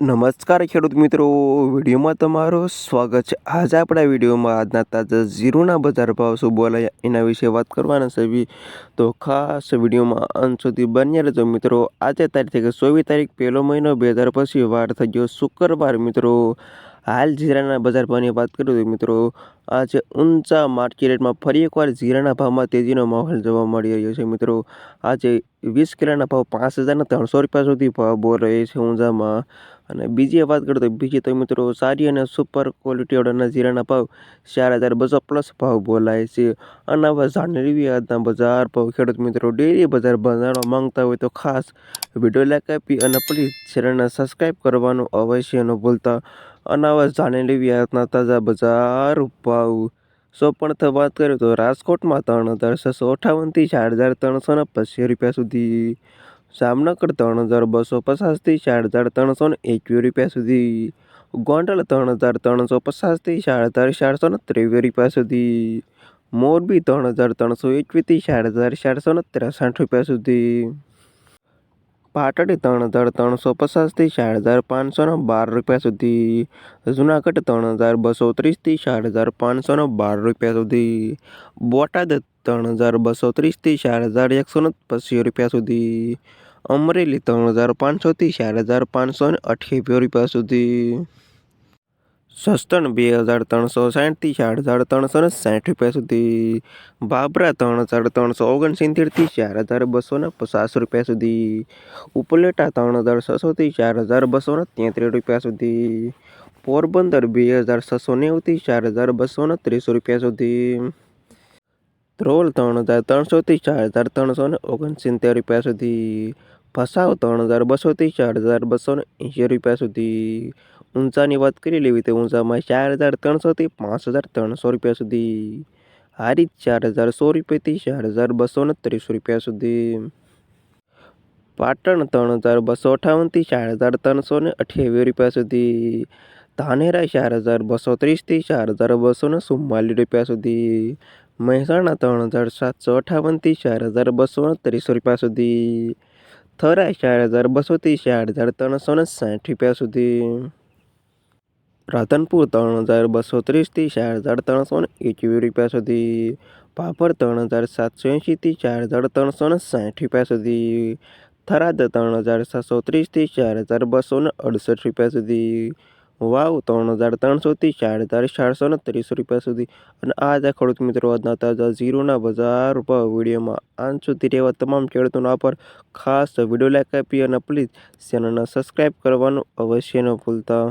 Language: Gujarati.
નમસ્કાર ખેડૂત મિત્રો, વિડીયોમાં તમારું સ્વાગત છે. આજે આપણા વિડીયોમાં આજના તાજા ઝીરોના બજાર ભાવ શું બોલાયા એના વિશે વાત કરવાના છે. તો ખાસ વિડીયોમાં અંત સુધી બન્યા રહેજો મિત્રો. આજે તારીખ ચોવીસ તારીખ પહેલો મહિનો બે હજાર પછી વાર થઈ ગયો શુક્રવાર મિત્રો. હાલ જીરાના બજાર ભાવની વાત કરું તો મિત્રો, આજે ઊંચા માર્કેટમાં ફરી એકવાર જીરાના ભાવમાં તેજીનો માહોલ જોવા મળી રહ્યો છે. મિત્રો, આજે વીસ કિલોના ભાવ પાંચ હજારના ત્રણસો રૂપિયા સુધી ભાવ બોલ રહે છે ઊંઝામાં. અને બીજી વાત કરું તો બીજી તો મિત્રો, સારી અને સુપર ક્વોલિટીવાળાના જીરાના ભાવ ચાર હજાર બસો પ્લસ ભાવ બોલાય છે. અને હવે જાણવી આજના બજાર ભાવ ખેડૂત મિત્રો ડેરી બજાર બનાવવા માંગતા હોય તો ખાસ વીડિયો લાઈક આપી અને પ્લીઝ ચેનલને સબસ્ક્રાઈબ કરવાનું અવશ્ય ન ભૂલતા. અને જાણેલી વ્યાજના તાજા બજાર ભાવ પણ વાત કરીએ તો રાજકોટમાં ત્રણ હજાર છસો અઠાવનથી ચાર હજાર ત્રણસો ને પચીસ રૂપિયા સુધી. જામનગર ત્રણ હજાર બસો પચાસથી ચાર હજાર ત્રણસો ને એકવીસ રૂપિયા સુધી. ગોંડલ ત્રણ હજાર ત્રણસો પચાસથી ચાર હજાર ચારસો ને ત્રેવીસ રૂપિયા સુધી. મોરબી ત્રણ હજાર ત્રણસો એકવીસથી ચાર હજાર ચારસો ને ત્રેસઠ રૂપિયા સુધી. પાટડી ત્રણ હજાર ત્રણસો પચાસથી ચાર હજાર પાંચસોને બાર રૂપિયા સુધી. જુનાગઢ ત્રણ હજાર બસો ત્રીસથી ચાર હજાર પાંચસોને બાર રૂપિયા સુધી. બોટાદ ત્રણ હજાર બસો ત્રીસથી ચાર હજાર એકસો ને પચીસ રૂપિયા સુધી. અમરેલી ત્રણ હજાર પાંચસોથી ચાર હજાર પાંચસો ને અઠ્યાવીસ રૂપિયા સુધી. સસ્તન, બે હજાર ત્રણસો સાઠથી ચાર હજાર ત્રણસો ને સાઠ રૂપિયા સુધી. બાબરા ત્રણ હજાર ત્રણસો ઓગણસિત્તેરથી ચાર હજાર બસો ને પચાસ રૂપિયા સુધી. ઉપલેટા ત્રણ હજાર છસોથી ચાર હજાર બસો ને તેત્રીસ રૂપિયા સુધી. પોરબંદર, બે હજાર છસો નેવુંથી ચાર હજાર બસો ને ત્રીસ રૂપિયા સુધી. ધ્રોલ ત્રણ હજાર ત્રણસોથી ચાર હજાર ત્રણસો ને ઓગણસિત્તેર રૂપિયા સુધી. ભસાવ ત્રણ હજાર બસોથી ચાર હજાર બસો ને એંશી રૂપિયા સુધી. ઊંચાની વાત કરી લેવી તો ઊંચામાં ચાર હજાર ત્રણસોથી પાંચ હજાર ત્રણસો રૂપિયા સુધી. હારી ચાર હજાર સો રૂપિયાથી ચાર હજાર બસો ને ત્રીસ રૂપિયા સુધી. પાટણ ત્રણ હજાર બસો અઠાવનથી ચાર હજાર ત્રણસો ને અઠ્યાવીસ રૂપિયા સુધી. ધાનેરા ચાર હજાર બસો ત્રીસથી ચાર હજાર બસો ને ચુમ્માલીસ રૂપિયા સુધી. મહેસાણા ત્રણ હજાર સાતસો અઠાવનથી ચાર હજાર બસો ને ત્રીસો રૂપિયા સુધી. થરા ચાર હજાર બસોથી ચાર હજાર ત્રણસો ને સાઠ રૂપિયા સુધી. રાધનપુર ત્રણ હજાર બસો ત્રીસથી ચાર હજાર ત્રણસો ને એકવીસ રૂપિયા સુધી. પાપડ ત્રણ હજાર સાતસો એંશીથી ચાર હજાર ત્રણસો ને સાઠ રૂપિયા સુધી. થરાદ ત્રણ હજાર સાતસો ત્રીસથી ચાર હજાર બસો ને અડસઠ રૂપિયા સુધી. વાવ ત્રણ હજાર ત્રણસોથી ચાર હજાર ચારસો ને ત્રીસ રૂપિયા સુધી. અને આ જ ખેડૂત મિત્રો આજના તાજા ઝીરોના બજાર પર વિડીયોમાં. આન સુધી રહેવા તમામ ખેડૂતોના પર ખાસ વીડિયો લાઈક આપી અને પ્લીઝ ચેનલને સબસ્ક્રાઈબ કરવાનું અવશ્ય ન ભૂલતા.